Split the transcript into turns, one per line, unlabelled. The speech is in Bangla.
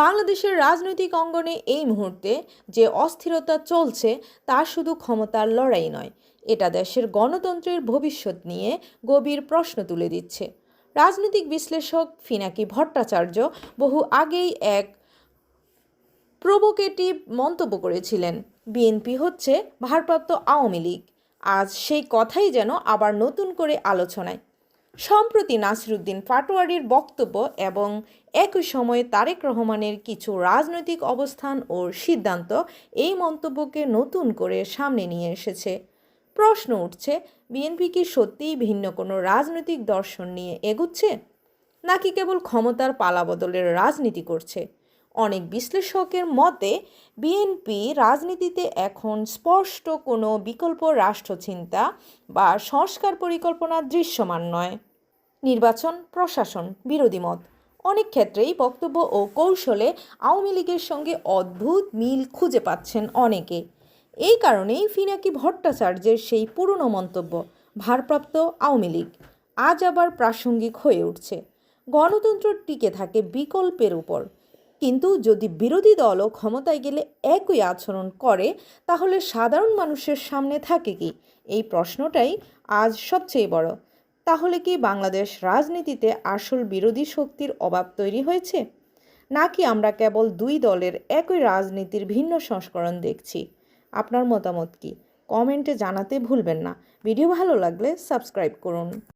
বাংলাদেশের রাজনৈতিক অঙ্গনে এই মুহূর্তে যে অস্থিরতা চলছে, তা শুধু ক্ষমতার লড়াই নয়, এটা দেশের গণতন্ত্রের ভবিষ্যৎ নিয়ে গভীর প্রশ্ন তুলে দিচ্ছে। রাজনৈতিক বিশ্লেষক ফিনাকি ভট্টাচার্য বহু আগেই এক প্রোভোকেটিভ মন্তব্য করেছিলেন, বিএনপি হচ্ছে ভারপ্রাপ্ত আওয়ামী লীগ। আজ সেই কথাই যেন আবার নতুন করে আলোচনায় সম্প্রতি নাসিরুদ্দিন পাটোয়ারির বক্তব্য এবং একই সময়ে তারেক রহমানের কিছু রাজনৈতিক অবস্থান ও সিদ্ধান্ত এই মন্তব্যকে নতুন করে সামনে নিয়ে এসেছে। প্রশ্ন উঠছে, বিএনপি কি সত্যিই ভিন্ন কোনো রাজনৈতিক দর্শন নিয়ে এগুচ্ছে? নাকি কেবল ক্ষমতার পালাবদলের রাজনীতি করছে? অনেক বিশ্লেষকের মতে, বিএনপি রাজনীতিতে এখন স্পষ্ট কোনো বিকল্প রাষ্ট্রচিন্তা বা সংস্কার পরিকল্পনা দৃশ্যমান নয়। নির্বাচন, প্রশাসন, বিরোধী মত অনেক ক্ষেত্রেই বক্তব্য ও কৌশলে আওয়ামী লীগের সঙ্গে অদ্ভুত মিল খুঁজে পাচ্ছেন অনেকে। এই কারণেই ফিনাকি ভট্টাচার্যের সেই পুরনো মন্তব্য, ভারপ্রাপ্ত আওয়ামী লীগ, আজ আবার প্রাসঙ্গিক হয়ে উঠছে। গণতন্ত্র টিকে থাকে বিকল্পের উপর। কিন্তু যদি বিরোধী দলও ক্ষমতায় গেলে একই আচরণ করে, তাহলে সাধারণ মানুষের সামনে থাকে কি? এই প্রশ্নটাই আজ সবচেয়ে বড়। তাহলে কি বাংলাদেশ রাজনীতিতে আসল বিরোধী শক্তির অভাব তৈরি হয়েছে? নাকি আমরা কেবল দুই দলের একই রাজনীতির ভিন্ন সংস্করণ দেখছি? আপনার মতামত কি? কমেন্টে জানাতে ভুলবেন না। ভিডিও ভালো লাগলে সাবস্ক্রাইব করুন।